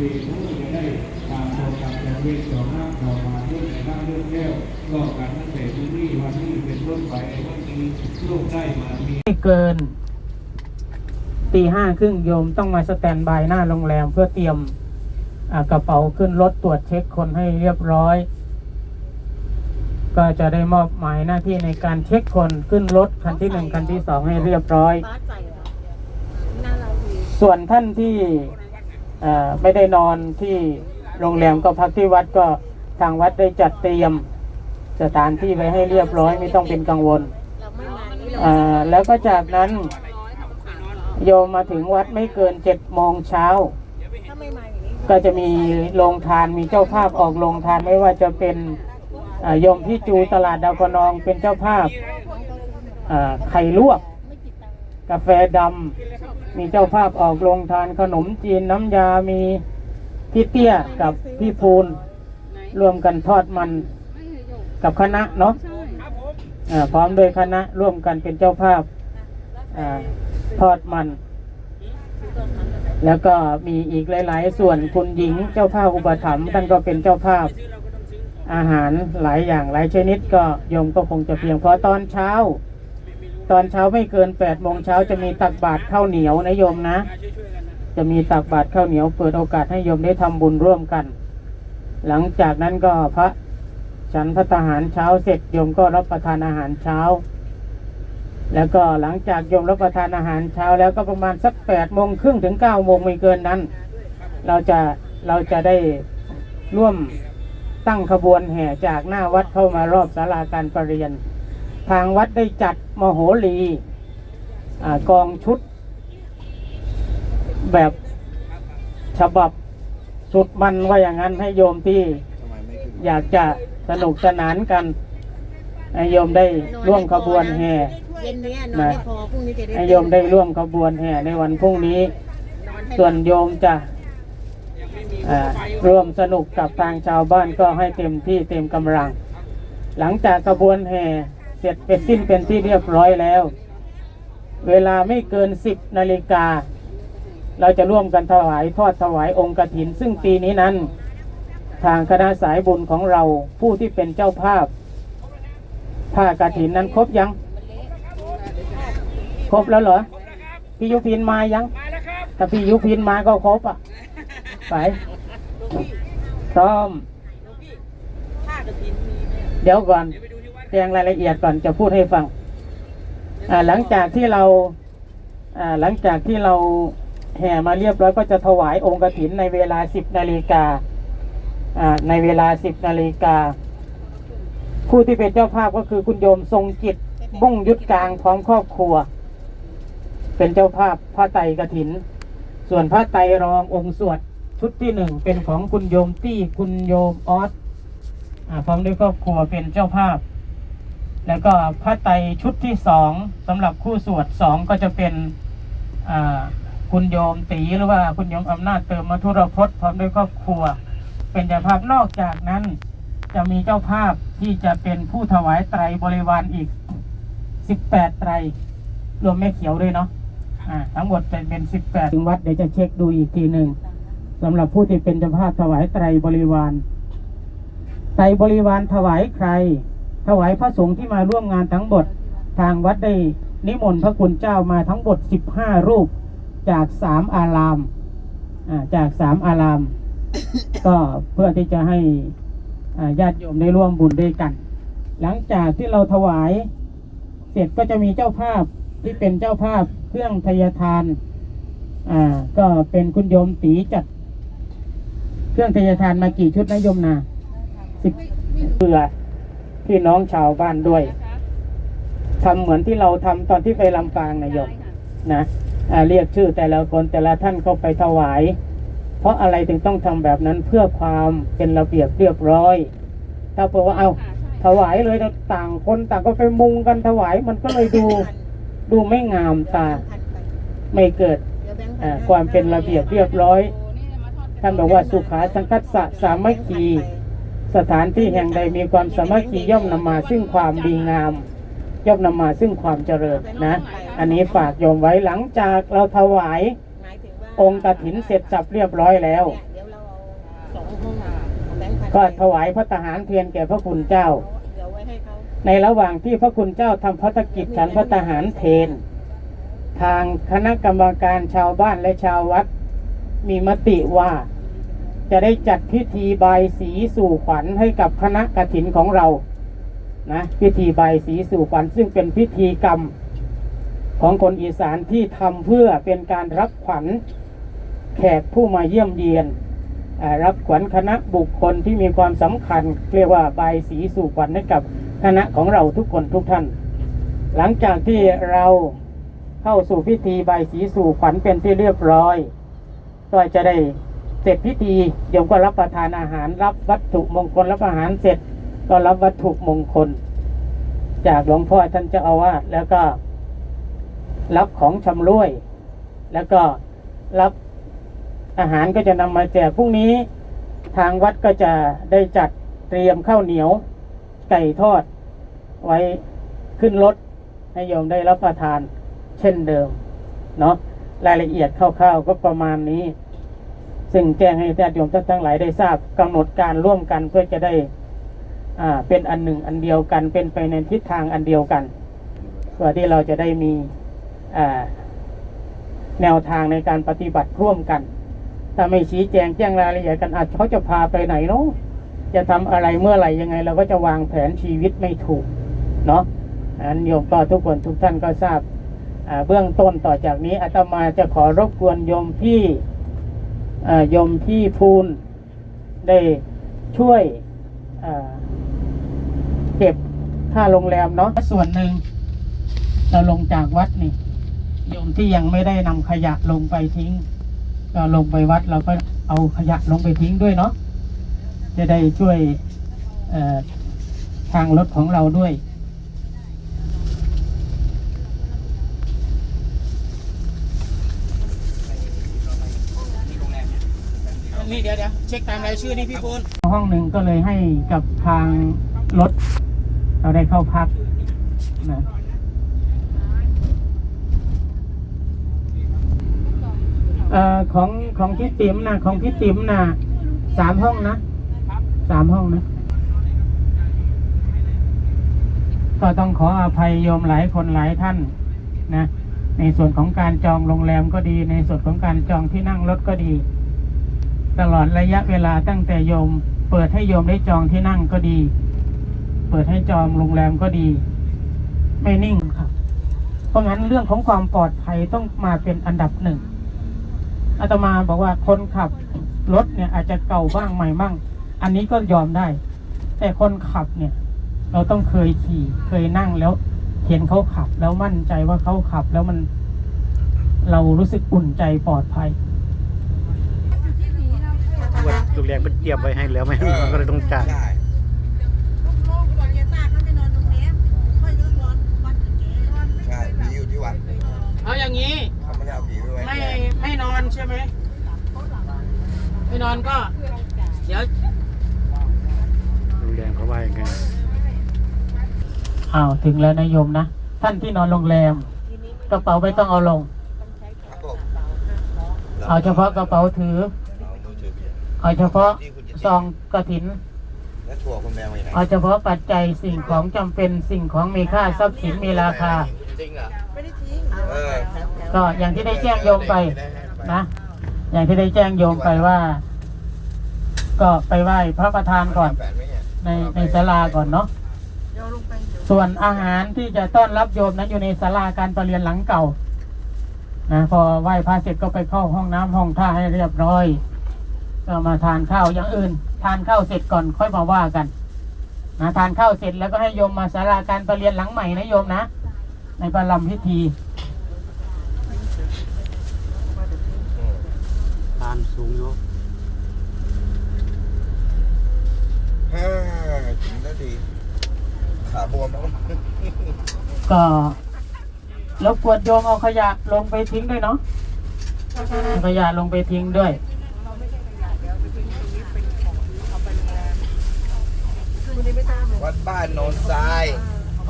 วีผู้จะได้ตามโปรแกรมแรงเวทสองน้ำต่อมาเรื่องในน้ำเรื่องแก้วรอบกันตั้งแต่ที่นี่วันนี้เป็นต้นไปวันนี้โลกได้มามีไม่เกินตีห้าครึ่งโยมต้องมาสแตนบายหน้าโรงแรมเพื่อเตรียมกระเป๋าขึ้นรถตรวจเช็คคนให้เรียบร้อย ก็จะได้มอบหมายหน้าที่ในการเช็คคนขึ้นรถคันที่หนึ่งคันที่สองให้เรียบร้อย ส่วนท่านที่ ไม่ได้นอนที่โรงแรมก็พักที่วัดก็ทางวัดได้จัดเตรียมสถานที่ไว้ให้เรียบร้อยไม่ต้องเป็นกังวลเราไม่มานี่เราอ่าแล้วก็จากนั้นโยมมาถึงวัดไม่เกินเจ็ดโมงเช้าถ้าไม่มาอย่างนี้ก็จะมีโรงทานมีเจ้าภาพออกโรงทานไม่ว่าจะเป็นอ่าโยมพี่จูตลาดดาวคะนองเป็นเจ้าภาพอ่าไข่ลวก กาแฟดำมีเจ้าภาพออกโรงทานขนมจีนน้ำยามีพี่เตี้ยกับพี่พูนรวมกันทอดมันกับคณะเนาะพร้อมโดวยคณะร่วมกันเป็นเจ้าภาพอทอดมัน แล้วก็มีอีกหลาย ๆ ส่วนคุณหญิงเจ้าภาพอุปถัมภ์ท่านก็เป็นเจ้าภาพอาหารหลายอย่างหลายชนิดก็โยมก็คงจะเพียงพอตอนเช้า ตอนเช้าไม่เกิน8ปดโมงเช้าจะมีตักบาตรข้าวเหนียวนะโยมนะ จะมีตักบาตรข้าวเหนียวเปิดโอกาสให้โยมได้ทำบุญร่วมกัน หลังจากนั้นก็พระฉันพระทหารเช้าเสร็จโยมก็รับประทานอาหารเช้า แล้วก็หลังจากโยมรับประทานอาหารเช้า แล้วก็ประมาณสักแปดโมงครึ่งถึงเก้าโมงไม่เกินนั้น เราจะเราจะได้ร่วมตั้งขบวนแห่จากหน้าวัดเข้ามารอบศาลาการประเรียน ทางวัดได้จัดมโหรีอ่ากองชุด แบบฉบับสุดมันว่าอย่างนั้นให้โยมที่อยากจะสนุกสนานกันให้โยมได้ร่วมขบวนแห่เย็นเนี้ยนอนไม่พอพรุ่งนี้จะได้ให้โยมได้ร่วมขบวนแห่ในวันพรุ่งนี้นอนให้ส่วนโยมจะอ่าร่วมสนุกกับทางชาวบ้านก็ให้เต็มที่เต็มกำลัง หลังจากขบวนแห่ เสร็จเป็นสิ้นเป็นที่เรียบร้อยแล้ว เวลาไม่เกินสิบนาฬิกา เราจะร่วมกันถวายทอดถวายองค์กถิน ซึ่งปีนี้นั้น ทางคณะสายบุญของเราผู้ที่เป็นเจ้าภาพ ผ้ากถินนั้นครบยัง ครบแล้วเหรอ พี่ยุพินมายัง ถ้าพี่ยุพินมาก็ครบอะ ไปซ้อมเดี๋ยวก่อน จ้งรายละเอียดก่อนจะพูดให้ฟังอ่าหลังจากที่เราอ่าหลังจากที่เราแห่มาเรียบร้อยก็จะถวายองค์กถินในเวลาสิบนาฬิกาอ่าในเวลาสิบนาฬิกาผู้ที่เป็นเจ้าภาพก็คือคุณโยมทรงจิตบุ้งยุทธกลางพร้อมครอบครัว เป็นเจ้าภาพพระไตรกถิน ส่วนพระไตรรององค์สวดชุดที่หนึ่งเป็นของคุณโยมตี้คุณโยมออสอ่าพร้อมด้วยครอบครัวเป็นเจ้าภาพ แล้วก็พระไตรชุดที่สองสำหรับคู่สวดสองก็จะเป็นคุณโยมตีหรือว่าคุณโยมอำนาจเติมมาทุรพจน์พร้อมด้วยครอบครัว เป็นเจ้าภาพนอกจากนั้น จะมีเจ้าภาพที่จะเป็นผู้ถวายไตรบริวารอีกสิบแปดไตร รวมแม่เขียวด้วยเนาะทั้งหมดเป็นเป็นสิบแปดถึงวัดเดี๋ยวจะเช็คดูอีกทีหนึ่งสำหรับผู้ที่เป็นเจ้าภาพถวายไตรบริวารไตรบริวารถวายใคร ถวายพระสงฆ์ที่มาร่วมงานทั้งหมดทางวัดได้นิมนต์พระคุณเจ้ามาทั้งหมดสิบห้ารูปจากสามอารามาจากสามอาราม ก็เพื่อที่จะให้ญาติโยมได้ร่วมบุญด้วยกัน หลังจากที่เราถวายเสร็จก็จะมีเจ้าภาพที่เป็นเจ้าภาพเครื่องทยทานอ่าก็เป็นคุณโยมตีจัด เครื่องทยทานมากี่ชุดนะโยมนาสิบเพื่อ พี่น้องชาวบ้านด้วยทำเหมือนที่เราทำตอนที่ไปลำปางนะโยมนะอ่าเรียกชื่อแต่ละคนแต่ละท่านเข้าไปถวาย เพราะอะไรถึงต้องทำแบบนั้นเพื่อความเป็นระเบียบเรียบร้อย ถ้าเผื่อว่าเอาถวายเลยแล้วต่างคนต่างก็ไปมุงกันถวายมันก็เลยดูดูไม่งามตา ไม่เกิดเดี๋ยวแบงค์พันอ่าความเป็นระเบียบเรียบร้อยท่านบอกว่าสุขาสังคัสสะสามัคคี สถานที่แห่งใดมีความสามัคคีย่อมนำมาซึ่งความดีงาม ย่อมนำมาซึ่งความเจริญนะ อันนี้ฝากโยมไว้หลังจากเราถวายองค์กฐินเสร็จสับเรียบร้อยแล้ว ก็ถวายพระทหารเพลแก่พระคุณเจ้าให้เขาในระหว่างที่พระคุณเจ้าทำพัฒกิจฉันพระทหารเพนทางคณะกรรมการชาวบ้านและชาววัดมีมติว่า จะได้จัดพิธีบายสีสู่ขวัญให้กับคณะกฐินของเรา นะพิธีบายสีสู่ขวัญซึ่งเป็นพิธีกรรมของคนอีสานที่ทำเพื่อเป็นการรับขวัญแขกผู้มาเยี่ยมเยียน รับขวัญคณะบุคคลที่มีความสำคัญ เรียกว่าบายสีสู่ขวัญให้กับคณะของเราทุกคนทุกท่าน หลังจากที่เราเข้าสู่พิธีบายสีสู่ขวัญเป็นที่เรียบร้อย ก็จะได้ เสร็จพิธีโยมก็รับประทานอาหาร รับวัตถุมงคลรับอาหารเสร็จ ก็รับวัตถุมงคล จากหลวงพ่อท่านเจ้าอาวาสแล้วก็ รับของชำร่วย แล้วก็รับอาหารก็จะนำมาแจกพรุ่งนี้ ทางวัดก็จะได้จัดเตรียมข้าวเหนียว ไก่ทอด ไว้ขึ้นรถให้โยมได้รับประทาน เช่นเดิม เนาะรายละเอียดคร่าวๆก็ประมาณนี้ ซึ่งแจ้งให้ญาติโยมท่านทั้งหลายได้ทราบกำหนดการร่วมกันเพื่อจะได้อ่าเป็นอันหนึ่งอันเดียวกันเป็นไปในทิศทางอันเดียวกันเพื่อที่เราจะได้มีอ่าแนวทางในการปฏิบัติร่วมกัน ถ้าไม่ชี้แจงแจ้งรายละเอียดกันอาจเขาจะพาไปไหนเนาะจะทำอะไรเมื่อไหร่ยังไง เราก็จะวางแผนชีวิตไม่ถูกเนาะอันนั้นโยมก็ทุกคนทุกท่านก็ทราบเบื้องต้นต่อจากนี้อาตมาจะขอรบกวนโยมพี่ ยมพี่พูนได้ช่วยเก็บค่าโรงแรมเนาะส่วนหนึ่งเราลงจากวัดนี่โยมที่ยังไม่ได้นำขยะลงไปทิ้ง ก็ลงไปวัดเราก็เอาขยะลงไปทิ้งด้วยเนาะจะได้ช่วยทางรถของเราด้วย นี่เดี๋ยวเดี๋ยวเช็คตามรายชื่อนี่พี่ปูนห้องหนึ่งก็เลยให้กับทางรถ เราได้เข้าพักนะเอ่อของของพี่ติ๋มนะของพี่ติ๋มนะสามห้องนะสามห้องนะก็ต้องขออภัยโยมหลายคนหลายท่านนะ ในส่วนของการจองโรงแรมก็ดี ในส่วนของการจองที่นั่งรถก็ดี ตลอดระยะเวลาตั้งแต่โยม เปิดให้โยมได้จองที่นั่งก็ดี เปิดให้จองโรงแรมก็ดี ไม่นิ่งครับ เพราะงั้นเรื่องของความปลอดภัยต้องมาเป็นอันดับหนึ่งอาตมาบอกว่าคนขับรถเนี่ยอาจจะเก่าบ้างใหม่บ้าง อันนี้ก็ยอมได้ แต่คนขับเนี่ย เราต้องเคยขี่เคยนั่งแล้ว เห็นเขาขับแล้วมั่นใจว่าเขาขับแล้วมัน เรารู้สึกอุ่นใจปลอดภัย ว่าดูแลก็เตรียมไว้ให้แล้วไม่มันก็เลยต้องจ่ายลูกโลกก่อนแกตาเขาไปนอนโรงแรมค่อยเลิกนอนวัดกับแกใช่ผีอยู่ที่วัดเอาอย่างนี้เขาไม่ได้เอาผีไปไว้ไม่ไม่นอนใช่ไหมไม่นอนก็ เดี๋ยวดูแลเขาว่ายังไงอ้าว ถึงแล้วนายโยมนะ ท่านที่นอนโรงแรมทีนี้กระเป๋าไม่ต้องเอาลงต้องใช้ครับกผระมเป๋าห้าล้อเอาเฉพาะกระเป๋าถือ เอามือถือเอาเฉพาะซองกระถิน แล้วถั่วคุณแม่มายังไงเอาเฉพาะปัจจัยสิ่งของจำเป็นสิ่งของมีค่าทรัพย์สินมีราคา จริงเหรอไม่ได้ทิ้งเออ ก็อย่างที่ได้แจ้งโยมไปนะ อย่างที่ได้แจ้งโยมไปว่า ก็ไปไหว้พระประธานก่อนแปดไหมเนี่ยในในศาลาก่อนเนาะ เดี๋ยวลงไปเดี๋ยวส่วนอาหารที่จะต้อนรับโยมนั้นอยู่ในศาลาการประเรียนหลังเก่านะพอไหว้พระเสร็จก็ไปเข้าห้องน้ำห้องท่าให้เรียบร้อย ก็มาทานข้าวอย่างอื่น ทานข้าวเสร็จก่อนค่อยมาว่ากันนะทานข้าวเสร็จแล้วก็ให้โยมมาศาลาการประเรียนหลังใหม่นะโยมนะ ในประลำพิธีทานสูงอยู่ฮ่าถึงแล้วดีขาบวมแล้วก็รบกวนโยมเอาขยะลงไปทิ้งด้วยเนาะเอาขยะลงไปทิ้งด้วย คุณนี่ไม่ตามหรอวัดบ้านโนนทราย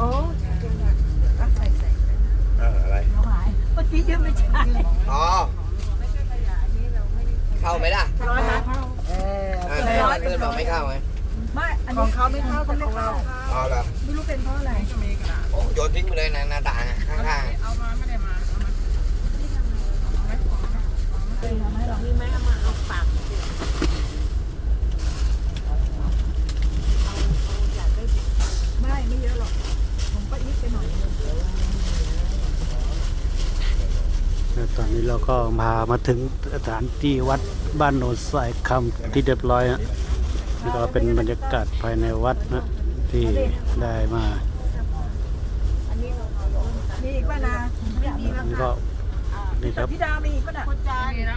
อ๋ออะใส่ใส่เอออะไรเมื่อกี้ยังไม่ใช่อ๋อ เข้าไหมล่ะร้อนนะอ่าเพื่อนบอกไม่เข้าไงของเขาไม่เข้าแต่ของเราเอาละไม่รู้เป็นเพราะอะไรโอ้โยนทิ้งไปเลยนะหน้าต่างอะข้างๆเอามาไม่ได้มาเอามาไม่หรอกนี่แม่เอามาเอาปากไม่ ไม่เยอะหรอกผมก็อีกไปหน่อยนึงตอนนี้เราก็มามาถึงสถานที่วัดบ้านโนนสายคำที่เรียบร้อยฮะนี่ก็เป็นบรรยากาศภายในวัดนะที่ได้มามีอีกป่ะนะไม่มีแล้วนี่ก็นี่ครับ พี่ดามีอีกป่ะน่ะคนจาน